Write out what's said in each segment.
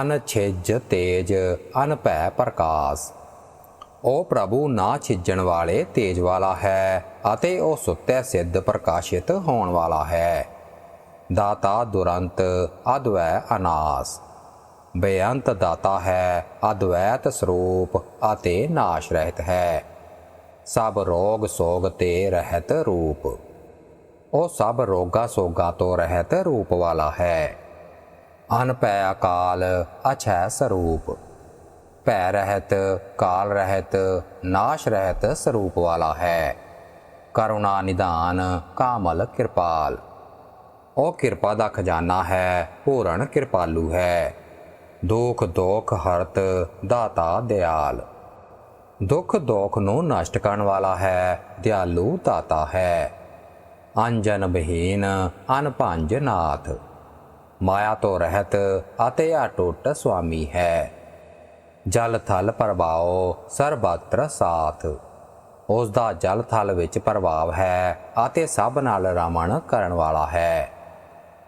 ਅਨ ਛਿਜ ਤੇਜ, ਅਨ ਭੈ ਪ੍ਰਕਾਸ਼। ਉਹ ਪ੍ਰਭੂ ਨਾ ਛਿਜਣ ਵਾਲੇ ਤੇਜ ਵਾਲਾ ਹੈ ਅਤੇ ਉਹ ਸੁੱਤੇ ਸਿੱਧ ਪ੍ਰਕਾਸ਼ਿਤ ਹੋਣ ਵਾਲਾ ਹੈ। ਦਾਤਾ ਦੁਰੰਤ, ਅਦਵੈ ਅਨਾਸ। ਬੇਅੰਤ ਦਾਤਾ ਹੈ, ਅਦਵੈਤ ਸਰੂਪ ਅਤੇ ਨਾਸ਼ ਰਹਿਤ ਹੈ। ਸਭ ਰੋਗ ਸੋਗ ਤੇ ਰਹਿਤ ਰੂਪ। ਉਹ ਸਭ ਰੋਗਾ ਸੋਗਾ ਤੋਂ ਰਹਿਤ ਰੂਪ ਵਾਲਾ ਹੈ। ਅਨਪੈ ਅਕਾਲ, ਅਛੈ ਸਰੂਪ। ਭੈ ਰਹਿਤ, ਕਾਲ ਰਹਿਤ, ਨਾਸ਼ ਰਹਿਤ ਸਰੂਪ ਵਾਲਾ ਹੈ। ਕਰੁਣਾ ਨਿਧਾਨ, ਕਾਮਲ ਕਿਰਪਾਲ। ਉਹ ਕਿਰਪਾ ਦਾ ਖਜ਼ਾਨਾ ਹੈ ਪੂਰਨ ਕਿਰਪਾਲੂ ਹੈ। ਦੁਖ ਦੋਖ ਹਰਤ, ਦਾਤਾ ਦਿਆਲ। ਦੁਖ ਦੋਖ ਨੂੰ ਨਸ਼ਟ ਕਰਨ ਵਾਲਾ ਹੈ, ਦਿਆਲੂ ਦਾਤਾ ਹੈ। ਅੰਜਨ ਬਹੀਨ ਅਨਭੰਜ ਨਾਥ। ਮਾਇਆ ਤੋਂ ਰਹਿਤ ਅਤੇ ਅਟੁੱਟ ਸੁਆਮੀ ਹੈ। ਜਲ ਥਲ ਪ੍ਰਭਾਉ ਸਰਬਤਰ ਸਾਥ। ਉਸ ਦਾ ਜਲ ਥਲ ਵਿੱਚ ਪ੍ਰਭਾਵ ਹੈ ਅਤੇ ਸਭ ਨਾਲ ਰਮਣ ਕਰਨ ਵਾਲਾ ਹੈ।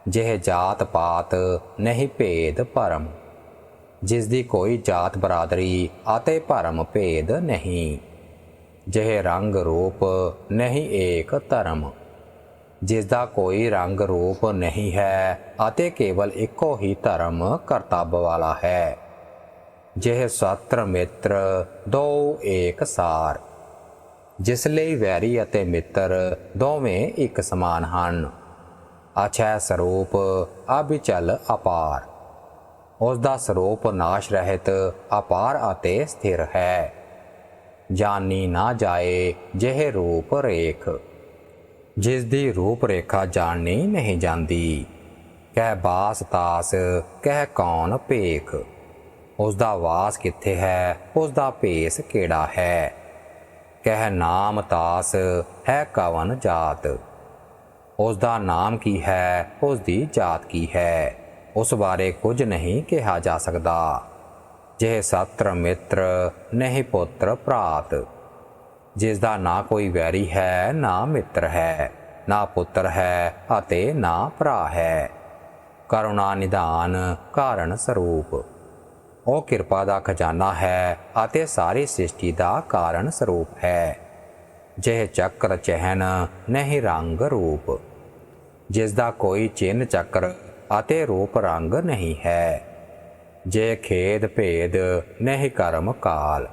ਜਿਹ ਜਾਤ ਪਾਤ ਨਹੀਂ ਭੇਦ ਭਰਮ। ਜਿਸ ਦੀ ਕੋਈ ਜਾਤ ਬਰਾਦਰੀ ਅਤੇ ਭਰਮ ਭੇਦ ਨਹੀਂ। ਜਿਹ ਰੰਗ ਰੂਪ ਨਹੀਂ ਏਕ ਧਰਮ। ਜਿਸ ਦਾ ਕੋਈ ਰੰਗ ਰੂਪ ਨਹੀਂ ਹੈ ਅਤੇ ਕੇਵਲ ਇੱਕੋ ਹੀ ਧਰਮ ਕਰਤੱਵ ਵਾਲਾ ਹੈ। ਜਿਹ ਸਤਰ ਮਿੱਤਰ, ਦੋ ਏਕ ਸਾਰ। ਜਿਸ ਲਈ ਵੈਰੀ ਅਤੇ ਮਿੱਤਰ ਦੋਵੇਂ ਇੱਕ ਸਮਾਨ ਹਨ। ਅਛੈ ਸਰੂਪ, ਅਭਿਚਲ, ਅਪਾਰ। ਉਸ ਦਾ ਸਰੂਪ ਨਾਸ਼ ਰਹਿਤ, ਅਪਾਰ ਅਤੇ ਸਥਿਰ ਹੈ। ਜਾਨੀ ਨਾ ਜਾਏ ਜਿਹ ਰੂਪ ਰੇਖ। ਜਿਸ ਦੀ ਰੂਪ ਰੇਖਾ ਜਾਣਨੀ ਨਹੀਂ ਜਾਂਦੀ। ਕਹਿ ਬਾਸ ਤਾਸ, ਕਹਿ ਕੌਣ ਭੇਖ। ਉਸ ਦਾ ਵਾਸ ਕਿੱਥੇ ਹੈ ਉਸ ਦਾ ਭੇਸ ਕਿਹੜਾ ਹੈ। ਕਹਿ ਨਾਮ ਤਾਸ, ਹੈ ਕਵਨ ਜਾਤ। ਉਸ ਦਾ ਨਾਮ ਕੀ ਹੈ ਉਸ ਦੀ ਜਾਤ ਕੀ ਹੈ। ਉਸ ਬਾਰੇ ਕੁਝ ਨਹੀਂ ਕਿਹਾ ਜਾ ਸਕਦਾ। ਜਿਹ ਸਤਰ ਮਿੱਤਰ, ਨਹੀਂ ਪੁੱਤਰ ਭਰਾਤ। ਜਿਸ ਦਾ ਨਾ ਕੋਈ ਵੈਰੀ ਹੈ, ਨਾ ਮਿੱਤਰ ਹੈ, ਨਾ ਪੁੱਤਰ ਹੈ ਅਤੇ ਨਾ ਭਰਾ ਹੈ। ਕਰੁਣਾ ਨਿਧਾਨ ਕਾਰਨ ਸਰੂਪ। ਉਹ ਕਿਰਪਾ ਦਾ ਖਜ਼ਾਨਾ ਹੈ ਅਤੇ ਸਾਰੀ ਸ੍ਰਿਸ਼ਟੀ ਦਾ ਕਾਰਨ ਸਰੂਪ ਹੈ। ਜਿਹ ਚੱਕਰ ਚਹਿਨ ਨਹੀਂ ਰੰਗ ਰੂਪ। ਜਿਸ ਦਾ ਕੋਈ ਚਿੰਨ ਚੱਕਰ ਅਤੇ ਰੂਪ ਰੰਗ ਨਹੀਂ ਹੈ। ਜੇ ਖੇਦ ਭੇਦ ਨਹੀਂ ਕਰਮ ਕਾਲ।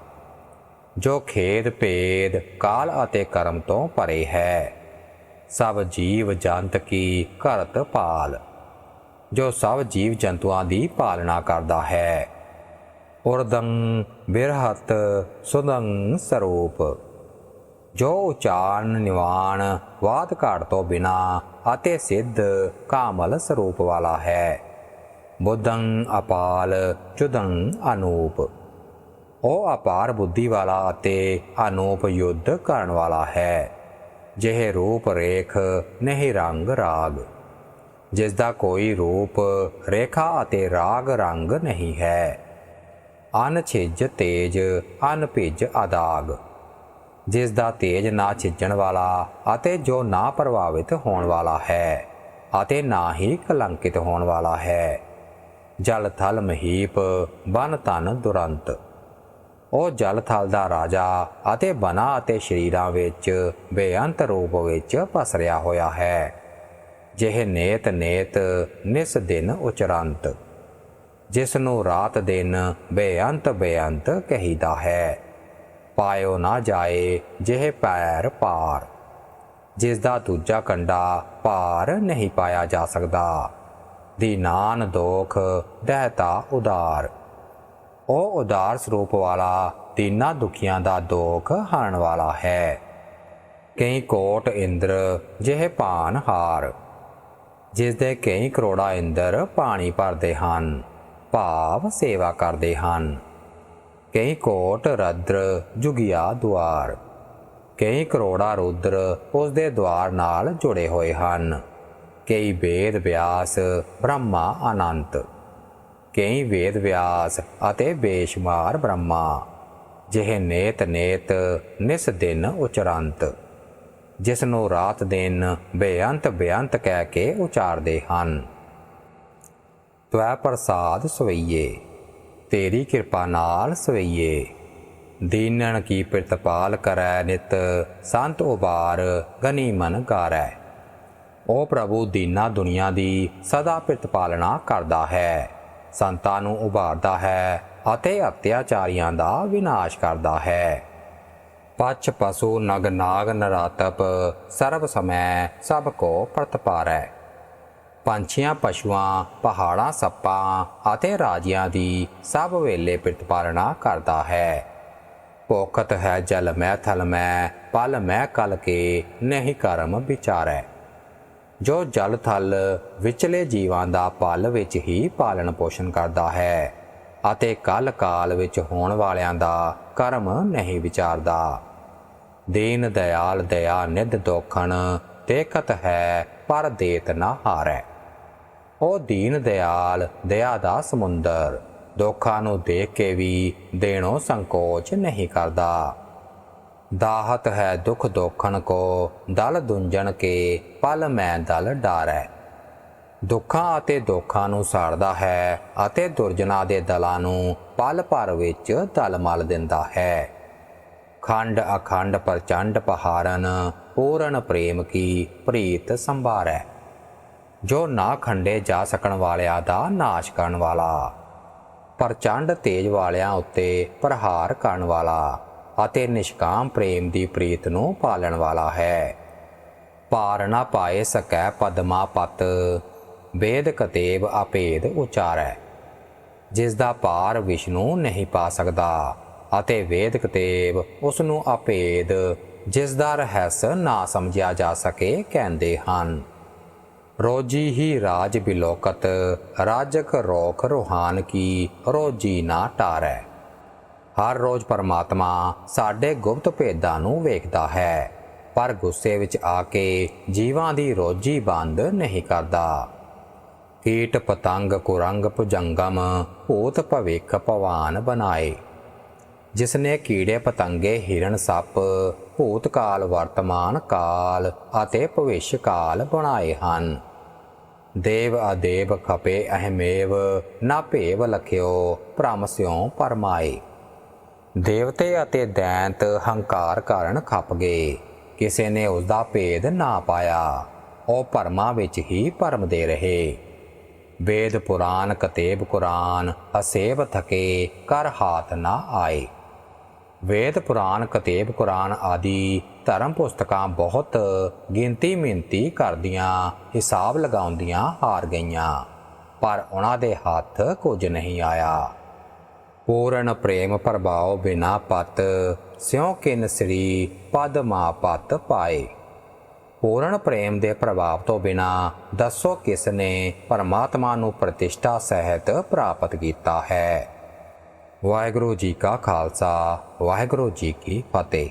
ਜੋ ਖੇਦ ਭੇਦ ਕਾਲ ਅਤੇ ਕਰਮ ਤੋਂ ਪਰੇ ਹੈ, ਸਭ ਜੀਵ ਜੰਤ ਕੀ ਕਰਤ ਪਾਲ ਜੋ ਸਭ ਜੀਵ ਜੰਤੂਆਂ ਦੀ ਪਾਲਣਾ ਕਰਦਾ ਹੈ, ਉਰਦੰ ਬਿਰਹਤ ਸੁਦੰ ਸਰੂਪ। ਜੋ ਉਚਾਰਨ ਨਿਵਾਨ ਵਾਦ ਘਾਟ ਤੋਂ ਬਿਨਾ ਅਤੇ ਸਿੱਧ ਕਾਮਲ ਸਰੂਪ ਵਾਲਾ ਹੈ, ਬੁੱਧੰ ਅਪਾਲ ਚੁਦੰ ਅਨੂਪ। ਉਹ ਅਪਾਰ ਬੁੱਧੀ ਵਾਲਾ ਅਤੇ ਅਨੂਪ ਯੁੱਧ ਕਰਨ ਵਾਲਾ ਹੈ, ਜਿਹੇ ਰੂਪ ਰੇਖ ਨਹੀਂ ਰੰਗ ਰਾਗ। ਜਿਸ ਦਾ ਕੋਈ ਰੂਪ ਰੇਖਾ ਅਤੇ ਰਾਗ ਰੰਗ ਨਹੀਂ ਹੈ। ਅਨ ਛਿਜ ਤੇਜ, ਅਨ ਭਿਜ ਅਦਾਗ। ਜਿਸ ਦਾ ਤੇਜ ਨਾ ਛਿਜਣ ਵਾਲਾ ਅਤੇ ਜੋ ਨਾ ਪ੍ਰਭਾਵਿਤ ਹੋਣ ਵਾਲਾ ਹੈ ਅਤੇ ਨਾ ਹੀ ਕਲੰਕਿਤ ਹੋਣ ਵਾਲਾ ਹੈ। ਜਲ ਥਲ ਮਹੀਪ, ਬਨ ਤਨ ਦੁਰੰਤ। ਉਹ ਜਲ ਥਲ ਦਾ ਰਾਜਾ ਅਤੇ ਬਨਾ ਅਤੇ ਸ਼ਰੀਰਾਂ ਵਿੱਚ ਬੇਅੰਤ ਰੂਪ ਵਿੱਚ ਪਸਰਿਆ ਹੋਇਆ ਹੈ। ਜਿਹ ਨੇਤ ਨੇਤ ਨਿਸ ਦਿਨ ਉਚਰੰਤ ਜਿਸ ਨੂੰ ਰਾਤ ਦਿਨ ਬੇਅੰਤ ਬੇਅੰਤ ਕਹੀਦਾ ਹੈ। ਪਾਇਓ ਨਾ ਜਾਏ ਜਿਹ ਪੈਰ ਪਾਰ ਜਿਸ ਦਾ ਦੂਜਾ ਕੰਡਾ ਪਾਰ ਨਹੀਂ ਪਾਇਆ ਜਾ ਸਕਦਾ। ਦੀਨਾਨ ਦੋਖ ਦਹਿਤਾ ਉਦਾਰ। ਉਹ ਉਦਾਰ ਸਰੂਪ ਵਾਲਾ ਤੀਨਾ ਦੁਖੀਆਂ ਦਾ ਦੋਖ ਹਰਨ ਵਾਲਾ ਹੈ। ਕਈ ਕੋਟ ਇੰਦਰ, ਜਿਹੇ ਭਾਨ ਹਾਰ। ਜਿਸ ਦੇ ਕਈ ਕਰੋੜਾ ਇੰਦਰ ਪਾਣੀ ਭਰਦੇ ਹਨ, ਭਾਵ ਸੇਵਾ ਕਰਦੇ ਹਨ। ਕਈ ਕੋਟ ਰਦਰ, ਜੁਗਿਆ ਦੁਆਰ। ਕਈ ਕਰੋੜਾ ਰੁਦਰ ਉਸ ਦੇ ਦੁਆਰ ਨਾਲ ਜੁੜੇ ਹੋਏ ਹਨ। ਕਈ ਵੇਦ ਵਿਆਸ ਬ੍ਰਹਮਾ ਅਨੰਤ। ਕਈ ਵੇਦ ਵਿਆਸ ਅਤੇ ਬੇਸ਼ੁਮਾਰ ਬ੍ਰਹਮਾ, ਜਿਹੇ ਨੇਤ ਨੇਤ ਨਿਸ ਦਿਨ ਉਚਰੰਤ ਜਿਸ ਨੂੰ ਰਾਤ ਦਿਨ ਬੇਅੰਤ ਬੇਅੰਤ ਕਹਿ ਕੇ ਉਚਾਰਦੇ ਹਨ। ਤਵੈ ਪ੍ਰਸਾਦ ਸਵਈਏ, ਤੇਰੀ ਕਿਰਪਾ ਨਾਲ ਸਵਈਏ ਦੀਨਣ ਕੀ ਪ੍ਰਤਪਾਲ ਕਰੈ ਨਿਤ, ਸੰਤ ਉਬਾਰ ਗਨੀ ਮਨ ਗਾਰੈ। ਉਹ ਪ੍ਰਭੂ ਦੀਨਾ ਦੁਨੀਆ ਦੀ ਸਦਾ ਪ੍ਰਤਪਾਲਨਾ ਕਰਦਾ ਹੈ। ਸੰਤਾਂ ਨੂੰ ਉਭਾਰਦਾ ਹੈ ਅਤੇ ਅਤਿਆਚਾਰੀਆਂ ਦਾ ਵਿਨਾਸ਼ ਕਰਦਾ ਹੈ। ਪਛ ਪਸੂ ਨਗ ਨਾਗ ਨਰਾਤਪ, ਸਰਬ ਸਮੈ ਸਭ ਕੋ ਪ੍ਰਤਪਾਰੈ। ਪੰਛੀਆਂ, ਪਸ਼ੂਆਂ, ਪਹਾੜਾਂ, ਸੱਪਾਂ ਅਤੇ ਰਾਜਿਆਂ ਦੀ ਸਭ ਵੇਲੇ ਪ੍ਰਤਪਾਲਨਾ ਕਰਦਾ ਹੈ। ਭੋਖਤ ਹੈ ਜਲ ਮੈਂ ਥਲ ਮੈਂ, ਪਲ ਮੈਂ ਕਲ ਕੇ ਨਹੀਂ ਕਰਮ ਵਿਚਾਰੈ। ਜੋ ਜਲ ਥਲ ਵਿਚਲੇ ਜੀਵਾਂ ਦਾ ਪਲ ਵਿੱਚ ਹੀ ਪਾਲਣ ਪੋਸ਼ਣ ਕਰਦਾ ਹੈ ਅਤੇ ਕਲ ਕਾਲ ਵਿੱਚ ਹੋਣ ਵਾਲਿਆਂ ਦਾ ਕਰਮ ਨਹੀਂ ਵਿਚਾਰਦਾ। ਦੀਨ ਦਇਆਲ ਦਇਆ ਨਿਧ ਦੋਖਣ ਦੇਖਤ ਹੈ ਪਰ ਦੇਤ ਨਾ ਹਾਰੈ। ਉਹ ਦੀਨ ਦਿਆਲ ਦਇਆ ਦਾ ਸਮੁੰਦਰ, ਦੋਖਾਂ ਨੂੰ ਦੇਖ ਕੇ ਵੀ ਦੇਣੋਂ ਸੰਕੋਚ ਨਹੀਂ ਕਰਦਾ। ਦਾਹਤ ਹੈ ਦੁਖ ਦੋਖਣ ਕੋ, ਦਲ ਦੁੰਜਣ ਕੇ, ਪਲ ਮੈਂ ਦਲ ਡਾਰੈ। ਦੁੱਖਾਂ ਅਤੇ ਦੋਖਾਂ ਨੂੰ ਸਾੜਦਾ ਹੈ ਅਤੇ ਦੁਰਜਨਾ ਦੇ ਦਲਾਂ ਨੂੰ ਪਲ ਭਰ ਵਿੱਚ ਦਲ ਮਲ ਦਿੰਦਾ ਹੈ। ਖੰਡ ਅਖੰਡ ਪ੍ਰਚੰਡ ਪਹਾਰਨ ਪੂਰਨ ਪ੍ਰੇਮ ਕੀ ਪ੍ਰੀਤ ਸੰਭਾਰੈ। ਜੋ ਨਾ ਖੰਡੇ ਜਾ ਸਕਣ ਵਾਲਿਆਂ ਦਾ ਨਾਸ਼ ਕਰਨ ਵਾਲਾ, ਪ੍ਰਚੰਡ ਤੇਜ ਵਾਲਿਆਂ ਉੱਤੇ ਪ੍ਰਹਾਰ ਕਰਨ ਵਾਲਾ। ਅਤੇ ਨਿਸ਼ਕਾਮ ਪ੍ਰੇਮ ਦੀ ਪ੍ਰੀਤ ਨੂੰ ਪਾਲਣ ਵਾਲਾ ਹੈ। ਪਾਰ ਨਾ ਪਾਏ ਸਕੈ ਪਦਮਾ ਪਤ, ਵੇਦ ਕਤੇਬ ਅਪੇਦ ਉਚਾਰੈ। ਜਿਸ ਦਾ ਪਾਰ ਵਿਸ਼ਨੂੰ ਨਹੀਂ ਪਾ ਸਕਦਾ ਅਤੇ ਵੇਦ ਕਤੇਬ ਉਸ ਨੂੰ ਅਪੇਦ ਜਿਸ ਦਾ ਰਹੱਸ ਨਾ ਸਮਝਿਆ ਜਾ ਸਕੇ ਕਹਿੰਦੇ ਹਨ। ਰੋਜੀ ਹੀ ਰਾਜ ਬਿਲੋਕਤ, ਰਾਜਕ ਰੋਖ ਰੋਹਾਨ ਕੀ ਰੋਜੀ ਨਾ ਟਾਰੈ। ਹਰ ਰੋਜ਼ ਪਰਮਾਤਮਾ ਸਾਡੇ ਗੁਪਤ ਭੇਦਾਂ ਨੂੰ ਵੇਖਦਾ ਹੈ। ਪਰ ਗੁੱਸੇ ਵਿੱਚ ਆ ਕੇ ਜੀਵਾਂ ਦੀ ਰੋਜੀ ਬੰਦ ਨਹੀਂ ਕਰਦਾ। ਕੀਟ ਪਤੰਗ ਕੁਰੰਗ ਭੁਜੰਗਮ ਭੂਤ ਭਵਿਖ ਭਵਾਨ ਬਣਾਏ। ਜਿਸਨੇ ਕੀੜੇ ਪਤੰਗੇ ਹਿਰਣ ਸੱਪ ਭੂਤ ਕਾਲ ਵਰਤਮਾਨ ਕਾਲ ਅਤੇ ਭਵਿੱਖ ਕਾਲ ਬਣਾਏ ਹਨ। ਦੇਵ ਆਦੇਵ ਖਪੇ ਅਹਮੇਵ, ਨਾ ਭੇਵ ਲਖਿਓ, ਭ੍ਰਮ ਸਿਉ ਪਰਮਾਏ। ਦੇਵਤੇ ਅਤੇ ਦੈਂਤ ਹੰਕਾਰ ਕਾਰਨ ਖੱਪ ਗਏ। ਕਿਸੇ ਨੇ ਉਸ ਦਾ ਭੇਦ ਨਾ ਪਾਇਆ। ਉਹ ਭਰਮਾਂ ਵਿੱਚ ਹੀ ਭਰਮ ਦੇ ਰਹੇ। ਵੇਦ ਪੁਰਾਨ ਕਤੇਬ ਕੁਰਾਨ ਅਸੇਬ ਥਕੇ, ਕਰ ਹਾਥ ਨਾ ਆਏ। ਵੇਦ ਪੁਰਾਨ ਕਤੇਬ ਕੁਰਾਨ ਆਦਿ ਧਰਮ ਪੁਸਤਕਾਂ ਬਹੁਤ ਗਿਣਤੀ ਮਿੰਤੀ ਕਰਦੀਆਂ, ਹਿਸਾਬ ਲਗਾਉਂਦੀਆਂ ਹਾਰ ਗਈਆਂ। ਪਰ ਉਹਨਾਂ ਦੇ ਹੱਥ ਕੁਝ ਨਹੀਂ ਆਇਆ। ਪੂਰਨ ਪ੍ਰੇਮ ਪ੍ਰਭਾਵ ਬਿਨਾ ਪਤ, ਸਿਉ ਕਿਨ ਸ੍ਰੀ ਪਦ ਮਾ ਪਤ ਪਾਏ। ਪੂਰਨ ਪ੍ਰੇਮ ਦੇ ਪ੍ਰਭਾਵ ਤੋਂ ਬਿਨਾ ਦੱਸੋ ਕਿਸ ਨੇ ਪਰਮਾਤਮਾ ਨੂੰ ਪ੍ਰਤਿਸ਼ਠਾ ਸਹਿਤ ਪ੍ਰਾਪਤ ਕੀਤਾ ਹੈ। ਵਾਹਿਗੁਰੂ ਜੀ ਕਾ ਖਾਲਸਾ, ਵਾਹਿਗੁਰੂ ਜੀ ਕੀ ਫਤਿਹ।